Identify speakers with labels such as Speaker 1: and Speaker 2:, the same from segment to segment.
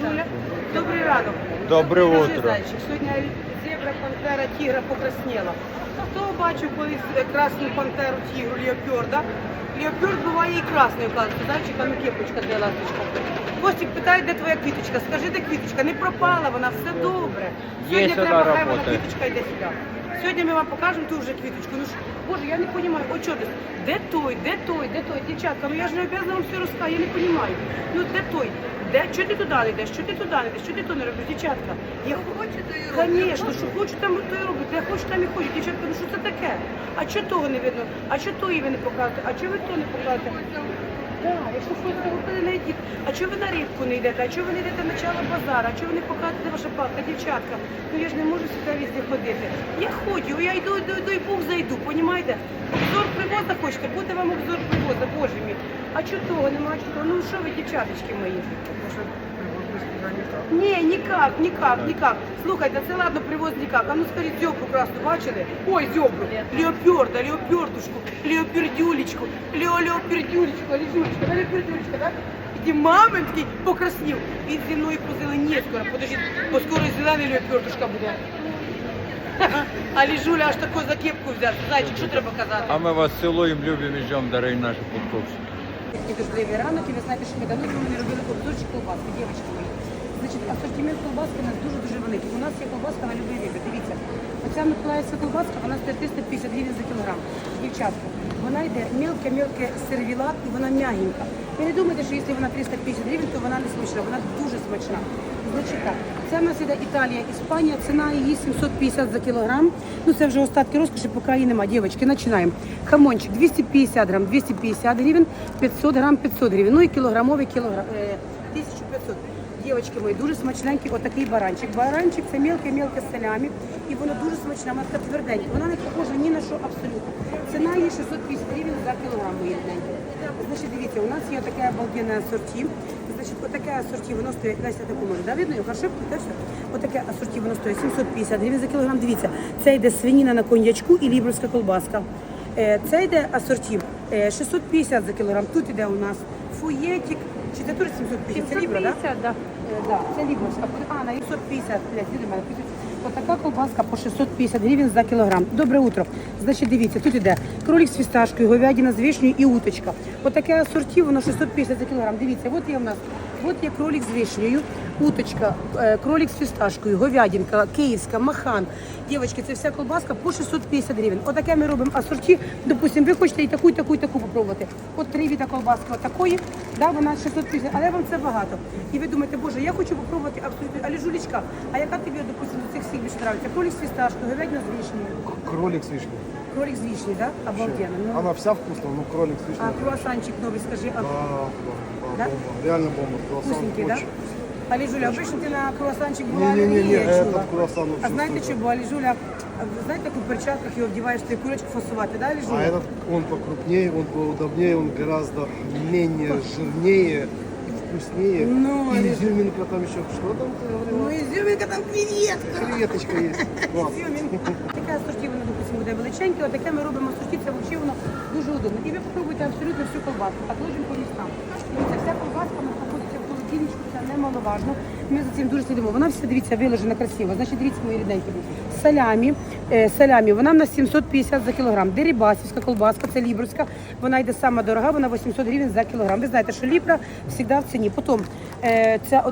Speaker 1: Жуля. Добрий ранок.
Speaker 2: Доброе
Speaker 1: Скажи,
Speaker 2: утро.
Speaker 1: зайчик, сьогодні зебра, пантера, тігра покрасніла. Хто бачив колись е, красну пантеру, тігру, леопарда? Леопард буває і красною, кажуть. Зайчик, а ну кепочка де ласточка. Костік питає, де твоя квіточка? Скажи, де квіточка? Не пропала вона, все добре. Сьогодні
Speaker 2: вона
Speaker 1: треба, хай вона квіточка йде сюди. Сьогодні ми вам покажемо ту вже квіточку. Ну ж, боже, я не розумію, о чого ти? Де той, де той, де той? Дівчатка, ну я ж не обов'язана вам все розказати, я не розумію. Ну де той? Де, що ти туди не йдеш, що ти туди не йдеш, що ти то не робиш, дівчатка? Я хочу, то і роблю. Звісно, що хочу, там то і роблю. Де хочу, там і хочу. Дівчатка, ну що це таке? А чого того не видно? А чого тої ви не покажете? А чого ви то не покажете? Так, якщо не йдіть. А чого ви на рибку не йдете? А чого ви не йдете на чало базара? А чого ви не покажете ваша палка, дівчатка? Ну я ж не можу сюди візді ходити. Я ходжу, я йду, йду, йду, і Бог зайду, понімаєте? Обзор привоза хочете, буде вам обзор привоза, боже мій. А чого того нема чого? Ну що ви, дівчаточки мої? Ні, ніяк, ніяк, ніяк. Слухайте, це ладно, привоз ніяк. А ну скажіть, зьобру красну бачили? Ой, зьобру. Леопарда, леопардушку, леопердюлечку, лео-леопердюлечку, лежулечка, да, леопердюлечка, да? І маминський покраснів. Він зі мною позеленіє скоро. Подождіть, бо скоро і зелений леопардушка буде. А Ліжуля аж таку за кепку взяв. Зайчик, що треба казати?
Speaker 2: А мы вас целуем, любим и ждем, дорогие наши подкупщики.
Speaker 1: І дождливий ранок, і ви знаєте, що ми давно з вами не робили обзорчик колбаски, дівчатки мої. Значить, асортимент колбаски у нас дуже-дуже великий. У нас є колбаска на любий вибір. Дивіться, оця миколаївська колбаска, вона стоїть 350 гривень за кілограм. Дівчатка, вона йде мілке-мілке сервілат і вона м'ягенька. Ви не думайте, що якщо вона 350 гривень, то вона не смачна, вона дуже смачна. Значить так, це в нас іде Італія, Іспанія, ціна її 750 за кілограм. Ну це вже остатки розкоші, поки її немає. Дівчатки, починаємо. Хамончик 250 грам, 250 гривень, 500 грам, 500 гривень. Ну і кілограмовий кілограм, е, 1500. Дівчатки мої, дуже смачненький отакий баранчик. Баранчик це мілке-мілке салямі, і воно дуже смачне, вона така тверденька. Вона не похожа ні на що абсолютно. Ціна її 650 гривень за кілограм, мої. Значить, дивіться, у нас є таке обалденне асорті. Значить, отаке асорті, воно стоїть, Леся, таку може, да, видно? його? Хорошо, да, все? Отаке асорті, воно стоїть 750 гривень за кілограм. Дивіться, це йде свиніна на коньячку і лібровська колбаска. Е, Це йде асорті е, 650 за кілограм. Тут іде у нас фуєтик, чи це теж 750? Це лібра, да?
Speaker 3: да.
Speaker 1: Це лібровська. А, на 650, блядь, пишуть. Отака колбаска по 650 гривень за кілограм. Добре утро. Значить, дивіться, тут іде кролик з фісташкою, говядина з вишнею і уточка. Отаке асорті, воно 650 за кілограм. Дивіться, от є в нас, от є кролик з вишнею, уточка, е, кролик з фісташкою, говядинка, київська, махан. Дівчатки, це вся колбаска по 650 гривень. Отаке ми робимо асорті. Допустимо, ви хочете і таку, і таку, і таку попробувати. От три віда колбаски отакої, да, вона 650, але вам це багато. І ви думаєте, боже, я хочу попробувати абсолютно. Але жулічка, а яка тобі, допустимо, з цих всіх більше нравиться? Кролик з фісташкою, говядина з вишнею.
Speaker 4: Кролик с вишней.
Speaker 1: Кролик з вишнею, да? Обалденно. Ну,
Speaker 4: Она вся вкусная, но кролик с
Speaker 1: а
Speaker 4: вишней.
Speaker 1: круассанчик новий, скажи, а,
Speaker 4: Да, да,
Speaker 1: Да?
Speaker 4: да, бомба. Реально бомба. Круассан
Speaker 1: вкусненький, да?
Speaker 4: очень.
Speaker 1: Але Жуля, обично ти на круассанчик була
Speaker 4: Не-не-не,
Speaker 1: алергія, я чула.
Speaker 4: этот круассан
Speaker 1: А
Speaker 4: вообще
Speaker 1: знаєте,
Speaker 4: супер.
Speaker 1: що, бо Але Жуля, а ви знаєте, як у перчатках його вдіваєш, ти курочку фасувати, да, Але
Speaker 4: А
Speaker 1: Жуля?
Speaker 4: этот, он покрупнее, он поудобнее, он гораздо менее жирнее и вкуснее.
Speaker 1: Ну,
Speaker 4: и
Speaker 1: Олег.
Speaker 4: изюминка там еще, что там ты
Speaker 1: Ну,
Speaker 4: говорила?
Speaker 1: ізюминка там креветка.
Speaker 4: Креветочка есть. Класс.
Speaker 1: Таке асорті воно, допустимо, буде величеньке, отаке ми робимо асорті, це воно дуже удобно. І ви попробуйте абсолютно всю колбаску, так ложимо по містам. Дивіться, вся колбаска вона знаходиться в холодильничку, це немаловажно. Ми за цим дуже слідимо. Вона вся, дивіться, виложена красиво. Значить, дивіться, мої рідненькі. Салямі, е, салямі, вона в нас 750 за кілограм. Дерибасівська колбаска, це лібровська, вона йде сама дорога, вона 800 гривень за кілограм. Ви знаєте, що лібра завжди в ціні. Потім, е, це,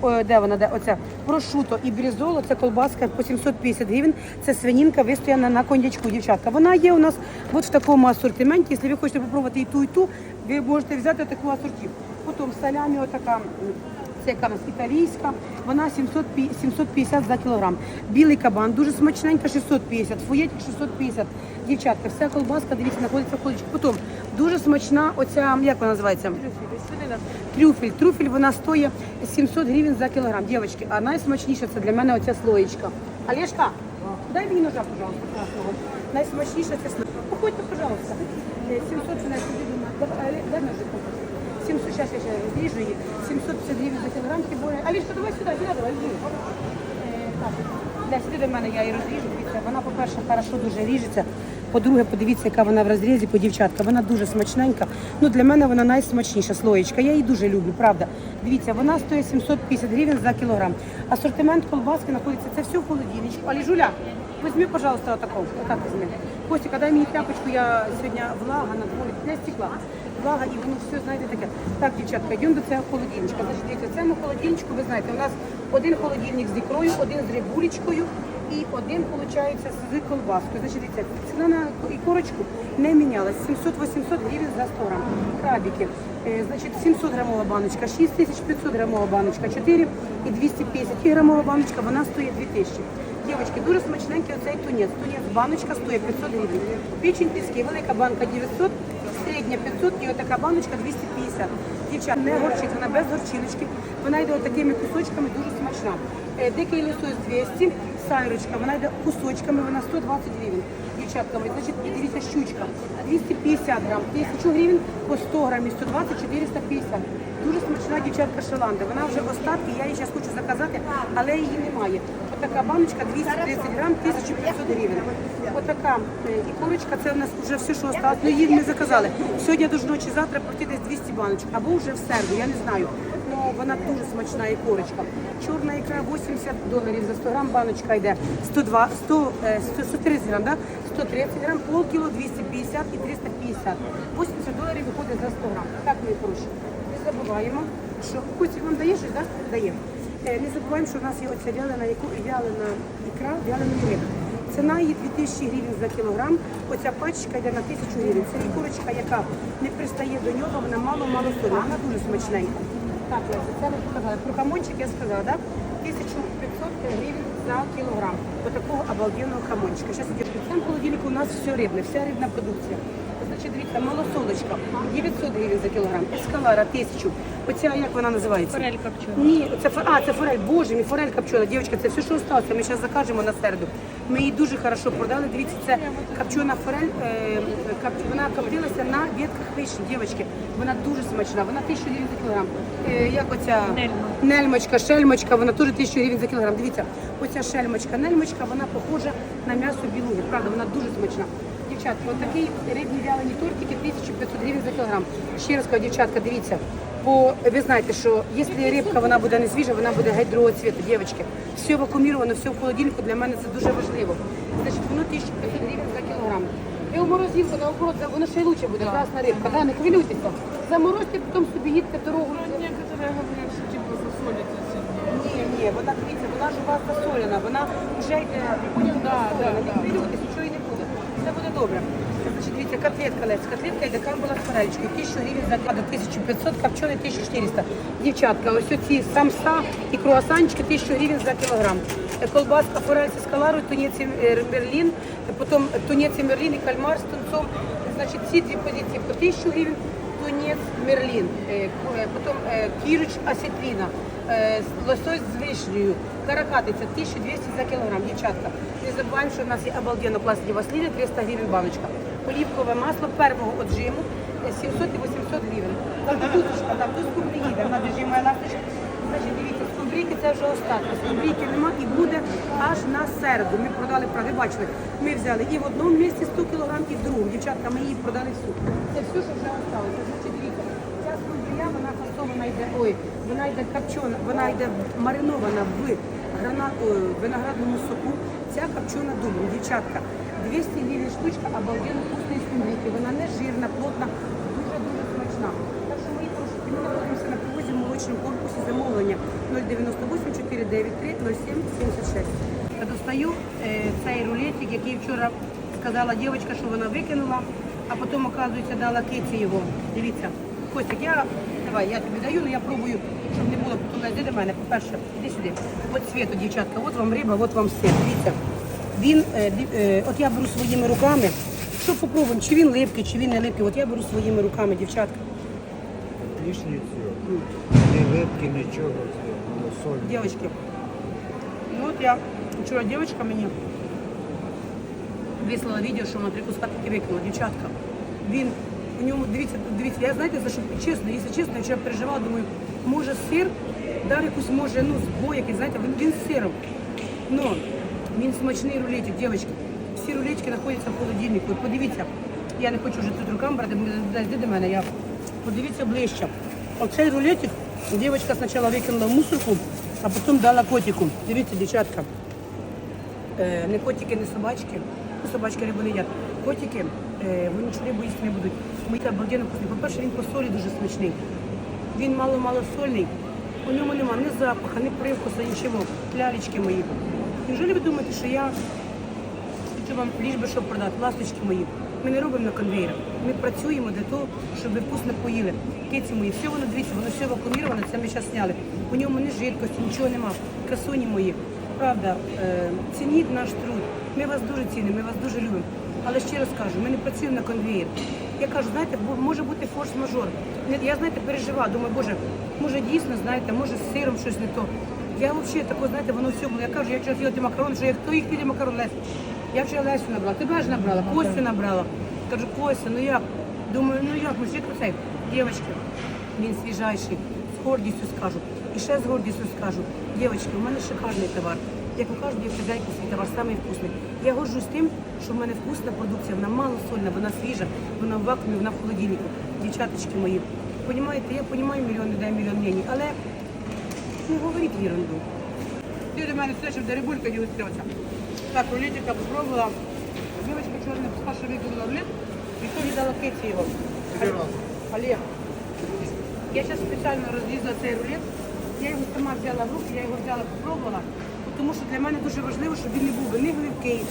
Speaker 1: о, де вона, де оця прошуто і брізоло, це колбаска по 750 гривень, це свинінка вистояна на коньячку, дівчатка. Вона є у нас от в такому асортименті. Якщо ви хочете попробувати і ту, і ту, ви можете взяти таку асорті. Потім салямі отака. Це яка у нас італійська, вона 700, 750 за кілограм. Білий кабан, дуже смачненька, 650, фуєтик 650. Дівчатка, вся колбаска, дивіться, знаходиться в холодильнику. Потім дуже смачна оця, як вона називається? Трюфель. Трюфель, вона стоїть 700 гривень за кілограм. Дівчатки, а найсмачніша це для мене оця слоєчка. Олешка, дай мені ножа, пожалуйста, красного. Найсмачніша це слоєчка. Походьте, пожалуйста. Е, 700 це Дай- Дай ножик. 700, сейчас я сейчас режу її. 750 гривень за тим більше. Алішка, давай сюди, сюди, давай. Е, для сюди до мене я її розріжу. Дивіться, вона, по-перше, хорошо дуже ріжеться. По-друге, подивіться, яка вона в розрізі по дівчатка. Вона дуже смачненька. Ну для мене вона найсмачніша слоєчка. Я її дуже люблю, правда. Дивіться, вона стоїть 750 гривень за кілограм. Асортимент колбаски знаходиться. Це все в холодильничку. Але Жуля, візьми, пожалуйста, отаку. Отак візьми. Костя, дай мені тряпочку, я сьогодні влага на дворі для стекла. Влага і воно все, знаєте, таке. Так, дівчатка, йдемо до цього холодильничка. Значить, дивіться, в цьому холодильничку, ви знаєте, у нас один холодильник з ікрою, один з рибулечкою і один, виходить, з колбаскою. Значить, дивіться, ціна на ікорочку не мінялась. 700-800 гривень за 100 грам. Крабики. Е, Значить, 700 грамова баночка, 6500 грамова баночка, 4 і 250 і грамова баночка, вона стоїть 2000. Дівчатки, дуже смачненький оцей тунець. Тунець баночка стоїть 500 гривень. Печень піски, велика банка 900, середня 500 і отака баночка 250. Дівчат, не горчить, вона без горчиночки. Вона йде отакими кусочками, дуже смачна. Е, Дикий лосось 200, сайрочка, вона йде кусочками, вона 120 гривень. Дівчатка, значить, і дивіться, щучка 250 грам, 1000 гривень по 100 грамів, 120, 450. Дуже смачна дівчатка шаланда. Вона вже в остатки, я її зараз хочу заказати, але її немає. Отака баночка 230 грам, 1500 гривень. Отака е, ікорочка, це у нас вже все, що осталось. Ну її ми заказали. Сьогодні до ночі, завтра пройти десь 200 баночок, або вже в середу, я не знаю. Ну вона дуже смачна ікорочка. Чорна ікра 80 доларів за 100 грам, баночка йде 102, 100, е, 100, 130 грам, да? 130 грам, полкіло 250 і 350. 80 доларів виходить за 100 грам. Так, мої хороші. Забуваємо, що Костік вам дає щось, так? Дає. Е, Не забуваємо, що в нас є оця вялена, вялена ікра, вялена риба. Ціна її 2000 гривень за кілограм. Оця пачка йде на 1000 гривень. Це ікорочка, яка не пристає до нього, вона мало-мало солі. Вона дуже смачненька. Так, це ви показали. Про хамончик я сказала, так? 1500 гривень за кілограм. Ось такого обалденного хамончика. Зараз іде. В холодильнику у нас все рибне, вся рибна продукція. Значить, дивіться, малосолочка 900 гривень за кілограм, ескалара 1000. Оця, як вона називається?
Speaker 3: Форель копчена.
Speaker 1: Ні, це фо- а, це форель. Боже мій, форель копчена. Дівчатка, це все, що залишилося. Ми зараз закажемо на середу. Ми її дуже хорошо продали. Дивіться, це копчена форель. Е, коп- вона коптилася на ветках вишні. Дівчатки, вона дуже смачна. Вона 1000 гривень за кілограм. Е, як оця
Speaker 3: Нельма.
Speaker 1: нельмочка, шельмочка, вона теж 1000 гривень за кілограм. Дивіться, оця шельмочка, нельмочка, вона похожа на м'ясо білуги. Правда, вона дуже смачна. Дівчатка, от такі рибні вялені тортики 1500 гривень за кілограм. Ще раз кажу, дівчатка, дивіться. Бо ви знаєте, що якщо рибка вона буде не свіжа, вона буде геть другого цвіту, дівчатки. Все вакууміровано, все в холодильнику, для мене це дуже важливо. Значить, воно 1500 гривень за кілограм. І у морозилку, наоборот, воно ще й лучше буде, красна рибка. Да, не хвилюйтеся. Заморозьте, потім собі їдьте дорогу.
Speaker 3: Себе.
Speaker 1: Ні, ні, вона дивіться, вона ж у вас засолена, вона вже йде
Speaker 3: Да, да,
Speaker 1: Не хвилюйтесь, нічого і не буде. Все буде добре. Значить, дивіться, котлетка Лесь. Котлетка йде камбула з форелечкою. 1000 гривень за кадр, 1500, копчений 1400. Дівчатка, ось оці самса і круасанчики 1000 гривень за кілограм. Е, Колбаска форель з каларою, тунець і е, мерлін, е, потім тунець і мерлін і кальмар з тунцом. Значить, ці дві позиції по 1000 гривень, тунець, мерлін, потім кірич, асетріна, лосось з вишнею, каракатиця 1200 за кілограм, дівчатка. Не забуваємо, що в нас є обалденно класні васліни, 300 гривень баночка. Олівкове масло первого отжиму е, 700 і 800 гривень. Там дудочка, там до скумбрії, там надо моя ласточка. Значить, дивіться, скумбрійки це вже остатки. Скумбрійки нема і буде аж на середу. Ми продали, ви бачили, ми взяли і в одному місці 100 кг, і в другому. Дівчатка, ми її продали всю. Це все, що вже осталося. Значить, дивіться, ця скумбрія, вона фасована йде, ой, вона йде копчена, вона йде маринована в гранат, виноградному соку. Ця копчена дубом, дівчатка. 200 гривень штучка, обалденно вкусної скумбрійки. Вона не жирна, плотна, дуже-дуже смачна. Так що ми знаходимося на привозі в молочному корпусі замовлення 098 493 07 76. Я достаю е, цей рулетик, який вчора сказала дівчинка, що вона викинула, а потім, оказується, дала киці його. Дивіться. Костик, я давай, я тобі даю, але я пробую, щоб не було йди до мене. По-перше, іди сюди. От світу, дівчатка, от вам риба, от вам все. Дивіться. Він, е, е, от я беру своїми руками. Що попробуємо, чи він липкий, чи він не липкий. От я беру своїми руками, дівчатка.
Speaker 5: Лишнє цього. Не липки, нічого. соль.
Speaker 1: Девочки, ну от я вчора дівчинка мені вислала відео, що вона три куска таки викинула. Дівчатка, він ньому, дивіться, дивіться, я знаєте, за що чесно, якщо чесно, я вчора переживала, думаю, може сир, дар якусь може, ну, збой якийсь, знаєте, він, з сиром. Но він смачний рулетик, дівчатки. всі рулечки знаходяться в холодильнику. От подивіться, я не хочу вже тут руками брати, десь до мене. Я подивіться ближче. Оцей рулетик дівчинка спочатку викинула в мусорку, а потім дала котику. Дивіться, дівчатка. Е, не котики, не собачки. Ну, собачки рибу не їдять. Котики, е, вони рибу їсти не будуть. Ми обалденно вкусний. По-перше, він по солі дуже смачний. Він мало-мало сольний. У ньому нема ні запаха, ні привкусу, нічого. Лялечки мої. Неужели ви думаєте, що я хочу вам ліж би що продати? Ласточки мої. Ми не робимо на конвейерах. Ми працюємо для того, щоб ви вкусно поїли. Киці мої, все воно дивіться, воно все вакууміроване, це ми зараз зняли. У ньому ні жидкості, нічого нема. Красуні мої. Правда, е, цініть наш труд. Ми вас дуже цінимо, ми вас дуже любимо. Але ще раз кажу, ми не працюємо на конвейер. Я кажу, знаєте, може бути форс-мажор. Я, знаєте, переживаю, думаю, боже, може дійсно, знаєте, може з сиром щось не то. Я взагалі тако, знаєте, воно все було. Я кажу, я вчора хотіла ті макарони, що я хто їх піде макарон Лесь? Я вчора Лесю набрала, тебе ж набрала, Костю набрала. Кажу, Костя, ну як? Думаю, ну як, ну ще цей, дівчатки, він свіжайший, з гордістю скажу. І ще з гордістю скажу, дівчатки, у мене шикарний товар. Як у кожної хазяйки свій товар самий вкусний. Я горжусь тим, що в мене вкусна продукція, вона мало сольна, вона свіжа, вона в вакуумі, вона в холодильнику. Дівчаточки мої. Понімаєте, я розумію мільйон людей, мільйон мнень, але не говоріть ерунду. Ти до мене слышав, де рибулька не устроиться. Так, рулетика попробувала. Девочка черная Паша выгнула рулет, и то не дала Кэти его. Олег, я сейчас специально розрізала цей рулет. Я його сама взяла в руки, я його взяла, попробувала, тому що для мене дуже важливо, щоб він не був би не гливкий.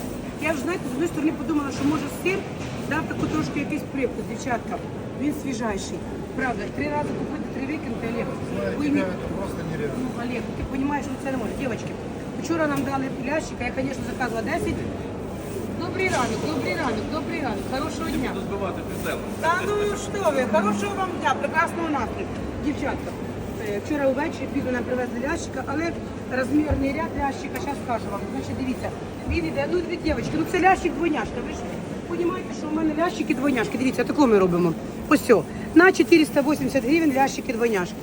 Speaker 1: Я ж знаєте, з однієї сторони подумала, що може сир дав таку трошки якийсь привкус, дівчатка. Він свіжайший. Правда, три рази купити, три викинути, Олег. Пойми-
Speaker 4: просто нереально.
Speaker 1: Ну, Олег, ти розумієш, що це не може. Дівчатки, вчора нам дали лящика, я, звісно, заказувала 10. Добрий ранок, добрий ранок, добрий ранок, хорошого дня. Та ну що ви, хорошого вам дня, прекрасного настрою. Дівчатка, вчора увечері пізно нам привезли лящика, але розмірний ряд лящика, зараз скажу вам. Значить, дивіться, він іде, ну дві дівчатки, ну це лящик двойняшка, ви ж розумієте, що у мене лящики двойняшки, дивіться, таку ми робимо. Ось все, на 480 гривень лящики двойняшки.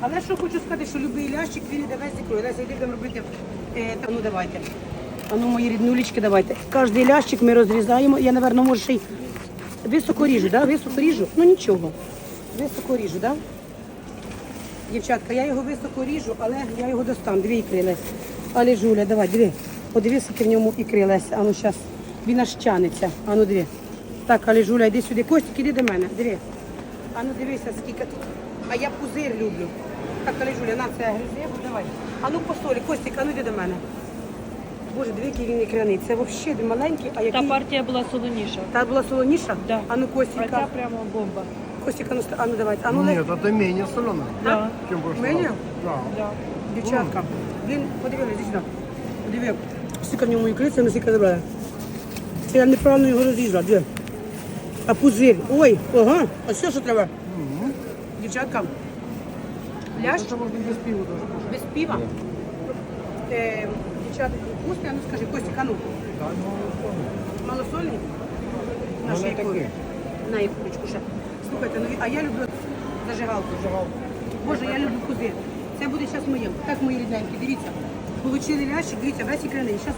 Speaker 1: Але що хочу сказати, що любий лящик, він іде весь ікрою. Леся, йди будемо робити, е, ну давайте. А ну, мої ріднулечки, давайте. Кожний лящик ми розрізаємо. Я, напевно, може ще й високо ріжу, да? Високо ріжу? Ну нічого. Високо ріжу, да? Дівчатка, я його високо ріжу, але я його достану. Дві ікри Лесь. Але Жуля, давай, диви. Подивись, скільки в ньому ікри Лесь. А ну зараз. Він аж тянеться. А ну диви. Так, але Жуля, йди сюди. Костік, іди до мене. Диви. А ну дивися, скільки тут. А я пузир люблю. Так, але Жуля, на це гризи, давай. А ну по солі, Костік, а ну йди до мене. Боже, диви, який він ікряний. Це взагалі маленький, а
Speaker 3: Та партія була солоніша.
Speaker 1: Та була солоніша?
Speaker 3: Да.
Speaker 1: А ну,
Speaker 3: А ця прямо бомба.
Speaker 1: Костіка, ну, ста- а ну давайте. А ну, Лесь.
Speaker 4: Нет, это менее соленое,
Speaker 3: Да.
Speaker 4: чем в прошлый
Speaker 1: Менее?
Speaker 4: раз. Да.
Speaker 3: Да.
Speaker 1: Дівчатка, він подивилися сюди. Подиви, скільки в ньому ікри, це ми скільки забрали. Це я неправильно його розрізала, диви. А пузир. Ой, ага, а все, що треба. Дівчатка, лящ
Speaker 4: Это можно без пива даже кушать.
Speaker 1: без пива. Е, дівчатка, вкусний, а ну скажи, Костік, а ну. Малосольний? На
Speaker 4: Ну, не
Speaker 1: шейку.
Speaker 4: такий.
Speaker 1: На ікрочку ще. Слухайте, ну а я люблю зажигалку. Боже, я люблю кузи. Це буде зараз моє. Так, мої рідненькі, дивіться. Получили лящик, дивіться, весь ікраний. Зараз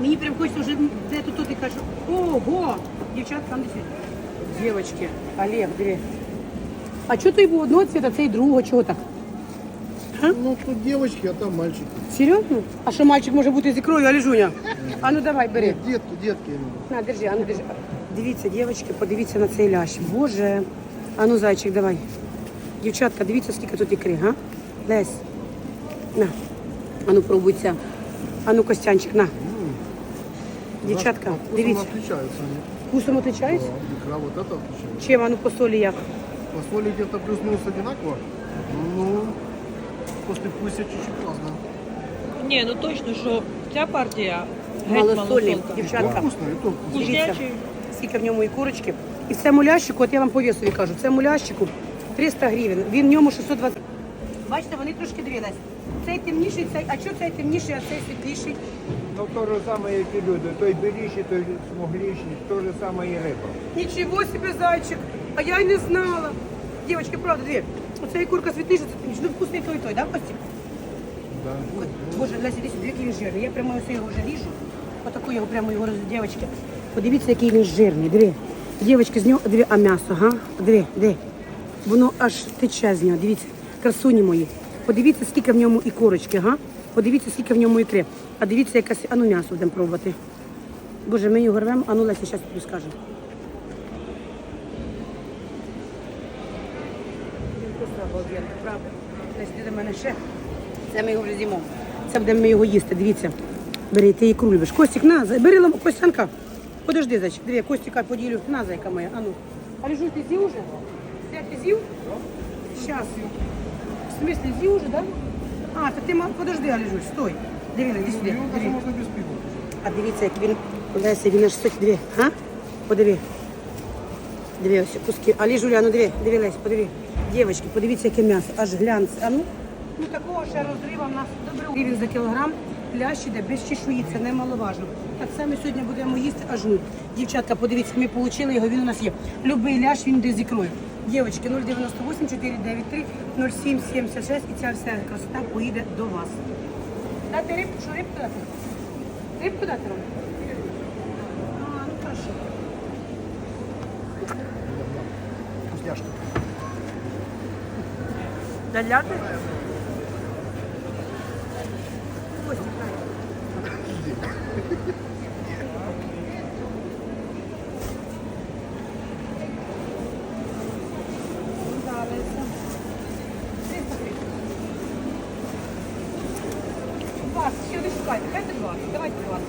Speaker 1: мені прям хочеться вже де тут тут і кажу. Ого! Дівчатка, ну дивіться. Дівочки, Олег, диви. А чого той був одного цвіта, цей другого, чого так?
Speaker 4: Ну, тут девочки, а там мальчики.
Speaker 1: Серйозно? А що мальчик може бути з ікрою, а лежуня? А ну давай, бери.
Speaker 4: Детки, детки.
Speaker 1: На, держи, а ну держи. Дивіться, дівчатки, подивіться на цей лящ. Боже. А ну, зайчик, давай. Дівчатка, дивіться, скільки тут ікри, га? Лесь. На. А ну, пробуй. А ну, Костянчик, на. Дівчатка, дивіться. Вкусом отличаються?
Speaker 4: Да, икра вот это отличается.
Speaker 1: Чим, а ну, по солі як?
Speaker 4: По соли где-то плюс-минус одинаково. Ну, после вкуса чуть-чуть разное.
Speaker 3: Ні, ну точно, що ця партія геть
Speaker 1: Малосольний,
Speaker 3: малосолка.
Speaker 1: Дівчатка.
Speaker 4: то вкусно, и то вкусно.
Speaker 1: Дивіться,
Speaker 3: Вкуснячий.
Speaker 1: Скільки в ньому і курочки. І це мулящику, от я вам по весові кажу, це мулящику 300 гривень, він в ньому 620. Бачите, вони трошки дивились. Цей темніший, цей, а чого цей темніший, а цей світліший?
Speaker 5: Ну то же саме, як і люди. Той біліший, той смугліший, то же саме і риба.
Speaker 1: Нічого собі, зайчик, а я й не знала. Дівчатки, правда, дві. Оцей курка світліша, це темніший. Ну вкусний той, той, да, Костік?
Speaker 4: Да.
Speaker 1: Боже, Леся, десь який він жирний. Я прямо ось його вже ріжу. Отаку його прямо його роз... дівчатки. Подивіться, який він жирний. Диви. Дівчатки, з нього, диви, а м'ясо, га? Диви, диви. Воно аж тече з нього. Дивіться, красуні мої. Подивіться, скільки в ньому і корочки, га? Подивіться, скільки в ньому ікри. А дивіться, якась, а ну м'ясо будемо пробувати. Боже, ми його рвемо, а ну Леся, зараз тобі ще. Це ми його вже з'їмо. Це будемо ми його їсти, дивіться. Бери, ти ікру любиш. Костік, на, бери ламу, Костянка. Подожди, зайчик, диви, Костіка поділю. На, зайка моя, а ну. А лежу, ти з'їв уже? Свят, ти з'їв? Щас. В смысле, з'їв уже, да? А, то ти, ма- подожди, Аліжу, стой. Диви, іди сюди. Диви.
Speaker 4: Можно без пива.
Speaker 1: А дивіться, як він Леся, він аж соть, диви, а? Подиви. Диви, ось куски. Алі Жуля, ну диви, диви, Лесь, подиви. Дівчатки, подивіться, яке м'ясо, аж глянц. А ну, ну такого ще розрива в нас добре. Гривень за кілограм, лящ іде без чешуї, це немаловажно. Так само сьогодні будемо їсти аж ну. Дівчатка, подивіться, ми отримали його, він у нас є. Любий лящ, він йде з ікрою. Дівчатки, 098 493 0776 і ця вся красота поїде до вас. Дати рибку, що рибку дати? Рибку дати вам? А, ну хорошо.
Speaker 4: Вкусняшка.
Speaker 1: Даляти? Костя, дай. Да, Леся. 300 гривень. 20, ще не шукайте, хайте 20, давайте 20.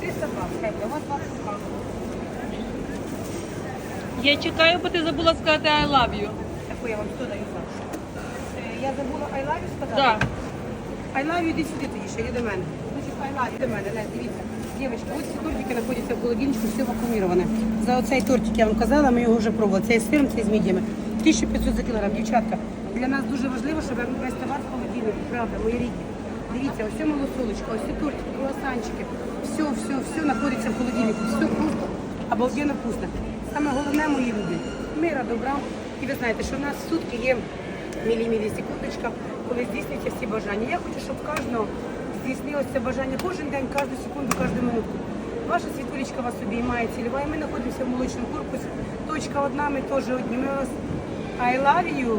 Speaker 1: 320, хайте, у вас 20 шукав.
Speaker 3: Я чекаю, бо ти забула сказати I love you.
Speaker 1: Таку я вам що даю завжди. Е, Я забула I love you сказати?
Speaker 3: Так.
Speaker 1: I love you, іди сюди тоді, ще, іди до мене. Значить, I love you, до мене, Лесь, дивіться. Дівчатки, ось ці тортики знаходяться в холодильничку, все вакууміроване. За оцей тортик я вам казала, ми його вже пробували. Цей з сиром, цей з мідіями. 1500 за кілограм, дівчатка. Для нас дуже важливо, щоб весь товар в холодильнику, правда, мої рідні. Дивіться, ось це малосолочка, ось тортики, круасанчики. Все, все, все знаходиться в холодильнику. Все вкусно, обалденно вкусно. Саме головне, мої люди, мира, добра. І ви знаєте, що в нас сутки є мілі-мілі секундочка, коли здійснюються всі бажання. Я хочу, щоб кожного здійснилося це бажання кожен день, кожну секунду, кожну минутку. Ваша світулечка вас обіймає цілюва, ми знаходимося в молочному корпусі. Точка одна, ми теж одні. Ми вас I love you.